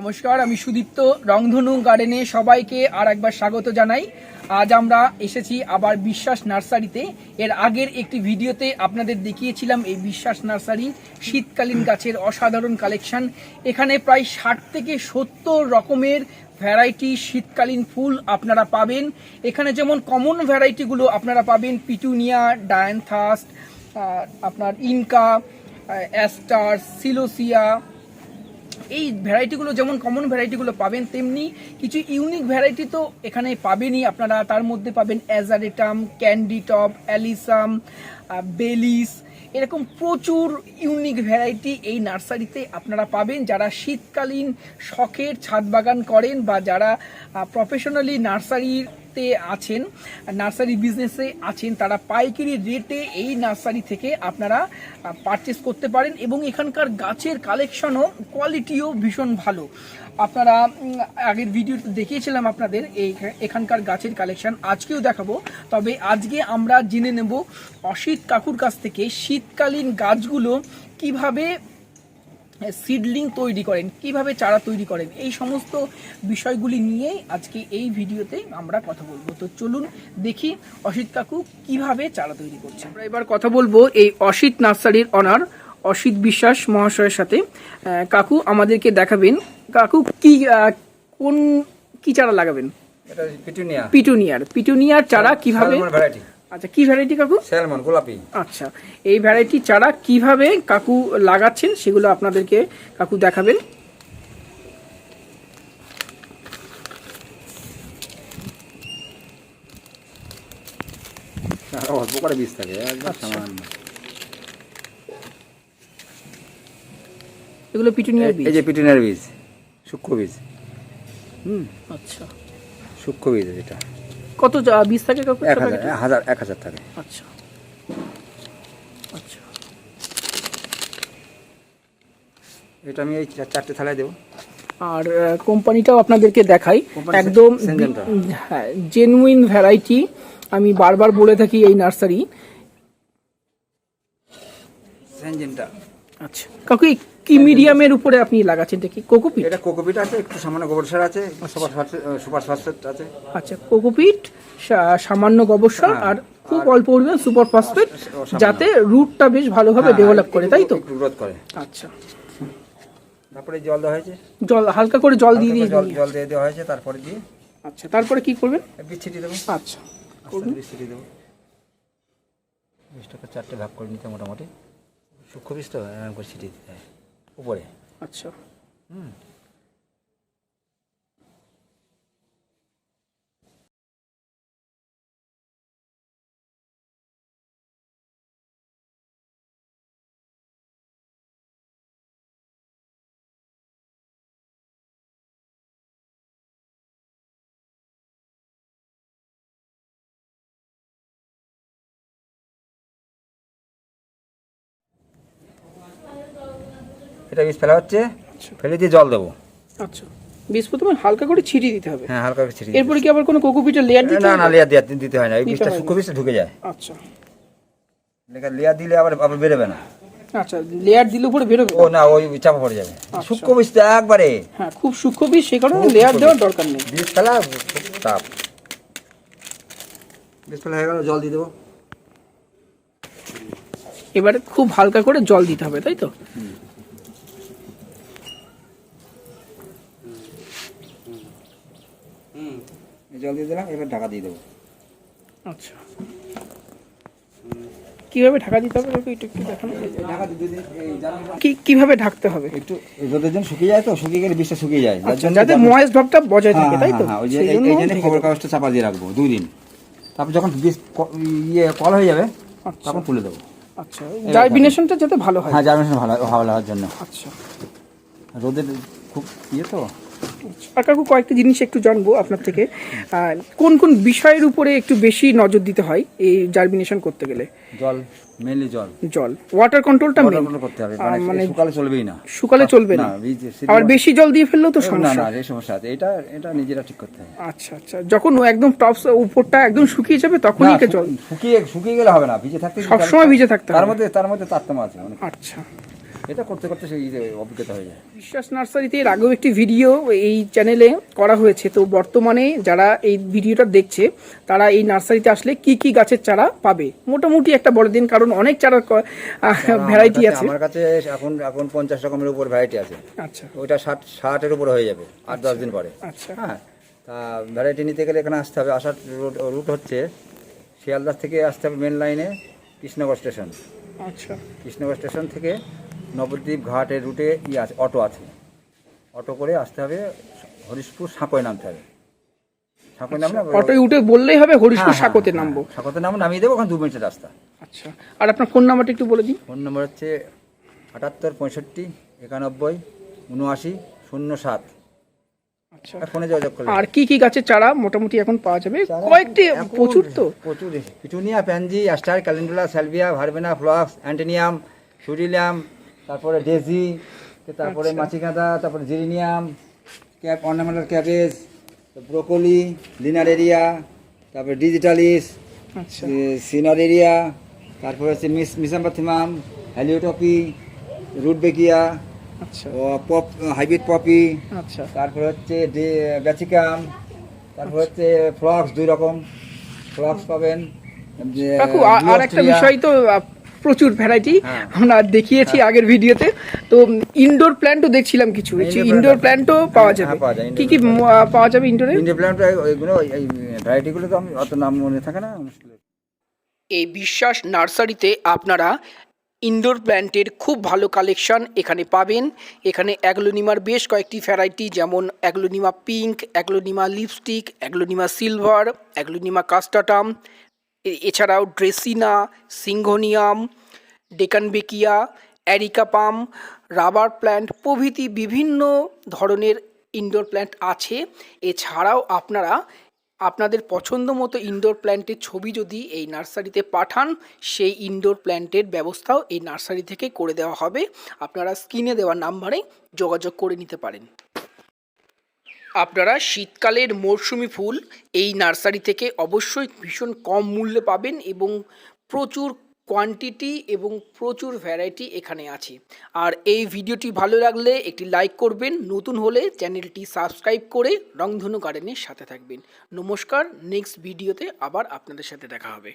নমস্কার, আমি সুদীপ্ত, রংধনু গার্ডেনে সবাইকে আর একবার স্বাগত জানাই। আজ আমরা এসেছি আবার বিশ্বাস নার্সারিতে। এর আগের একটি ভিডিওতে আপনাদের দেখিয়েছিলাম এই বিশ্বাস নার্সারি শীতকালীন গাছের অসাধারণ কালেকশন। এখানে প্রায় ষাট থেকে সত্তর রকমের ভ্যারাইটি শীতকালীন ফুল আপনারা পাবেন। এখানে যেমন কমন ভ্যারাইটিগুলো আপনারা পাবেন, পিটুনিয়া, ডায়ানথাস্ট আপনার ইনকা অ্যাস্টার, সিলোসিয়া এই ভ্যারাইটিগুলো যেমন কমন ভ্যারাইটিগুলো পাবেন, তেমনি কিছু ইউনিক ভ্যারাইটি তো এখানে পাবেনই। আপনারা তার মধ্যে পাবেন অ্যাজারেটাম ক্যান্ডিটপ অ্যালিসাম বেলিস এরকম প্রচুর ইউনিক ভ্যারাইটি এই নার্সারিতে আপনারা পাবেন। যারা শীতকালীন শখের ছাদ বাগান করেন বা যারা প্রফেশনালি নার্সারিতে আছেন, নার্সারি বিজনেসে আছেন, তারা পাইকারি রেটে এই নার্সারি থেকে আপনারা পারচেস করতে পারেন এবং এখানকার গাছের কালেকশনও কোয়ালিটিও ভীষণ ভালো। আপনারা আগের ভিডিওতে দেখিয়েছিলাম আপনাদের, এই এখানকার গাছের কালেকশন আজকেও দেখাবো। তবে আজকে আমরা জেনে নেব অসিত কাকুর কাছ থেকে শীতকালীন গাছগুলো কীভাবে সিডলিং তৈরি করেন কীভাবে চারা তৈরি করেন এই সমস্ত বিষয়গুলি নিয়েই আজকে এই ভিডিওতে আমরা কথা বলব। তো চলুন দেখি অসিত কাকু কীভাবে চারা তৈরি করছেন। আমরা এবার কথা বলব এই অসিত নার্সারির অনার অসিত বিশ্বাস মহাশয়ের সাথে। কাকু আমাদেরকে দেখাবেন। কাকু কি কোন কি চারা লাগাবেন? পিটুনিয়ার। পিটুনিয়ার চারা কীভাবে স্যালমন ভ্যারাইটি আচ্ছা কি ভ্যারাইটি কাকু? স্যালমন গোলাপি। আচ্ছা এই ভ্যারাইটি চারা কীভাবে কাকু লাগাচ্ছেন সেগুলো আপনাদেরকে কাকু দেখাবেন। আরও অল্প করে বীজ থাকে একদম আচ্ছা। সামান্য। এগুলো পিটুনিয়ার বীজ এই যে পিটুনিয়ার বীজ সূক্ষ্ম বীজ। আচ্ছা। সূক্ষ্ম বীজ এটা। কত বীজ থাকে এক হাজার হাজার এক হাজার থাকে। আচ্ছা। আচ্ছা। এটা আমি এই চারটে থালায় দেবো। আর কোম্পানিটাও আপনাদেরকে দেখাই। একদম হ্যাঁ জেনুইন ভ্যারাইটি আমি বারবার বলে থাকি এই নার্সারি। স্যানজেনটা আচ্ছা। কাকু কি মিডিয়ামের উপরে আপনি লাগাচ্ছেন? কি কোকোপিট? এটা কোকোপিট আছে একটু সামান্য গোবর সার আছে সুপার ফসফেট সুপার ফসফেট আছে। আচ্ছা কোকোপিট সামান্য গোবর সার হ্যাঁ, আর খুব অল্প পরিমাণ সুপার ফসফেট যাতে রুটটা বেশ ভালোভাবে হ্যাঁ, ডেভেলপ করে তাই তো? গ্রোথ করে। আচ্ছা। তারপরে জল দেওয়া হয়েছে। জল হালকা করে জল দিয়ে দিয়ে জল জল দিয়ে দেওয়া হয়েছে তারপরে দিয়ে। আচ্ছা তারপরে কি করবেন? বীজ ছিটিয়ে দেবো। আচ্ছা। ছিটিয়ে দেবো। বীজটাকে চারটে ভাগ করে নিতে মোটামুটি। সূক্ষ্ম বীজটা এরকম করে ছিটিয়ে দিতে হয় উপরে। আচ্ছা। হুম। এটা বীজ ফেলা হচ্ছে। ফেলে দিয়ে জল দেবো। আচ্ছা। বীজ প্রথমে হালকা করে ছিটিয়ে দিতে হবে। হ্যাঁ হালকা করে ছিটিয়ে এরপরে কি আবার কোনো কোকোপিটের লেয়ার দিতে না না লেয়ার দেওয়া দিতে হয় না। এই বীজটা। সূক্ষ্ম বীজটা ঢুকে যায়। আচ্ছা। লেয়ার দিলে আবার আবার বেরোবে না। আচ্ছা লেয়ার দিলে উপরে বেরোবে? ও না ওই চাপা পড়ে যাবে। সূক্ষ্ম বীজটা একবারে। হ্যাঁ খুব সূক্ষ্ম বীজ সেই কারণে লেয়ার দেওয়ার দরকার নেই। বীজ ফেলা তাপ বীজ ফেলা হয়ে গেল জল দিয়ে দেবো। এবারে খুব হালকা করে জল দিতে হবে তাই তো? জল দিয়ে দিলাম এবার ঢাকা দিয়ে দেবো। আচ্ছা। কীভাবে ঢাকা দিতে হবে একটু একটু দেখানো? কি কীভাবে ঢাকতে হবে? একটু রোদের জন্য শুকিয়ে যায় তো শুকিয়ে গেলে বীজটা শুকিয়ে যায়। আচ্ছা যাতে ময়েস ভাবটা বজায় হ্যাঁ, থাকে তাই তো? হ্যাঁ, হ্যাঁ, ওই যে জন্য খবর। কাগজটা চাপা দিয়ে রাখব দুই দিন। তারপর যখন ক- ইয়ে কল হয়ে যাবে আচ্ছা। তখন তুলে দেবো। আচ্ছা জার্মিনেশনটা যাতে ভালো হয়। হ্যাঁ জার্মিনেশন ভালো ভালো হওয়ার জন্য। আচ্ছা। রোদের খুব ইয়ে তো। আর কাকু কয়েকটা জিনিস একটু জানব আপনার থেকে। কোন কোন বিষয়ের উপরে একটু বেশি নজর দিতে হয় এই জার্মিনেশন করতে গেলে? জল মেনলি জল। জল। ওয়াটার কন্ট্রোলটা control করতে হবে মানে মানে শুকালে চলবেই না। শুকালে চলবে না। আবার বেশি জল দিয়ে ফেললেও তো সমস্যা। না এই সমস্যা আছে। এটা এটা নিজেরা ঠিক করতে হবে। আচ্ছা আচ্ছা। যখন একদম টপ উপরটা একদম শুকিয়ে যাবে তখনই একে জল। শুকিয়ে শুকিয়ে গেলে হবে না ভিজে থাকতে সবসময় ভিজে থাকতে তার হবে। মধ্যে তার মধ্যে তারতম্য আছে। আচ্ছা। এটা করতে করতে সেই অভিজ্ঞতা হয়ে যায়। বিশ্বাস নার্সারিতে এর আগেও একটি ভিডিও এই চ্যানেলে করা হয়েছে। তো বর্তমানে যারা এই ভিডিওটা দেখছে তারা এই নার্সারিতে আসলে কি কি গাছের চারা পাবে? মোটামুটি একটা বড় দিন কারণ অনেক চারা ভ্যারাইটি আছে। আমার কাছে এখন এখন পঞ্চাশ রকমের উপর ভ্যারাইটি আছে। আচ্ছা। ওইটা ষাট ষাটের উপরে হয়ে যাবে আট দশ দিন পরে। আচ্ছা। হ্যাঁ তা ভ্যারাইটি নিতে গেলে এখানে আসতে হবে। আসার রুট রুট হচ্ছে শিয়ালদাস থেকে আসতে হবে মেন লাইনে কৃষ্ণনগর স্টেশন আচ্ছা। কৃষ্ণনগর স্টেশন থেকে নবদ্বীপ ঘাটের রুটে ই আছে অটো আছে। অটো করে আসতে হবে হরিশপুর সাঁকোয় নামতে হবে। সাঁকোয় নামলে অটোয় উঠে বললেই হবে হরিশপুর হ্যাঁ, হ্যাঁ, নামবো। সাঁকোতে নাম নামিয়ে দেবো ওখানে দু মিনিটের রাস্তা। আচ্ছা আর আপনার ফোন নাম্বারটা একটু বলে দিন। ফোন নম্বর হচ্ছে আটাত্তর পঁয়ষট্টি একানব্বই উনআশি শূন্য সাত। আচ্ছা ফোনে যোগাযোগ আর কি কি গাছের চারা মোটামুটি এখন পাওয়া যাবে? কয়েকটি প্রচুর তো। প্রচুর। Petunia pansy aster calendula salvia verbena phlox antirrhinum সুরিলিয়াম তারপরে ডেজি তারপরে আচ্ছা। মাছিকাঁদা তারপরে geranium cap ornamental cabbage broccoli linaria তারপরে ডিজিটালিস আচ্ছা। সিনারেরিয়া তারপরে হচ্ছে মিস মিসাম্পাথিমাম হ্যালিওটপি রুটবেকিয়া আচ্ছা। পপ হাইব্রিড পপি আচ্ছা। তারপর হচ্ছে ব্যাচিকাম তারপর হচ্ছে ফ্লক্স দুই রকম। ফ্লক্স পাবেন আর একটা বিষয় তো প্রচুর ভ্যারাইটি হ্যাঁ। আমরা দেখিয়েছি আগের ভিডিওতে। তো ইনডোর প্ল্যান্টও দেখছিলাম কিছু। ইনডোর প্ল্যান্টও পাওয়া যাবে। হ্যাঁ, পাওয়া যায়, কি কি পাওয়া যাবে ইনডোরে ইন্ডিয়া প্ল্যান্ট ওইগুলো এই ভ্যারাইটিগুলো তো আমি অত নাম মনে থাকে না এই বিশ্বাস নার্সারিতে আপনারা ইনডোর প্ল্যান্টের খুব ভালো কালেকশন এখানে পাবেন। এখানে অ্যাগ্লোনিমার বেশ কয়েকটি ভ্যারাইটি যেমন aglaonema pink aglaonema lipstick aglaonema silver aglaonema costatum এছাড়াও ড্রেসিনা সিংঘোনিয়াম ডেকানবেকিয়া অ্যারিকাপাম রাবার প্ল্যান্ট প্রভৃতি বিভিন্ন ধরনের ইনডোর প্ল্যান্ট আছে। এছাড়াও আপনারা, আপনাদের পছন্দ মতো ইনডোর প্ল্যান্টের ছবি যদি এই নার্সারিতে পাঠান, সেই ইনডোর প্ল্যান্টের ব্যবস্থাও এই নার্সারি থেকে করে দেওয়া হবে। আপনারা স্ক্রিনে দেওয়া নাম্বারে যোগাযোগ করে নিতে পারেন। আপনারা শীতকালের মরশুমি ফুল এই নার্সারি থেকে অবশ্যই ভীষণ কম মূল্যে পাবেন এবং প্রচুর কোয়ান্টিটি এবং প্রচুর ভ্যারাইটি এখানে আছে। আর এই ভিডিওটি ভালো লাগলে একটি লাইক করবেন, নতুন হলে চ্যানেলটি সাবস্ক্রাইব করে রংধনু গার্ডেনের সাথে থাকবেন। নমস্কার নেক্সট ভিডিওতে আবার আপনাদের সাথে দেখা হবে।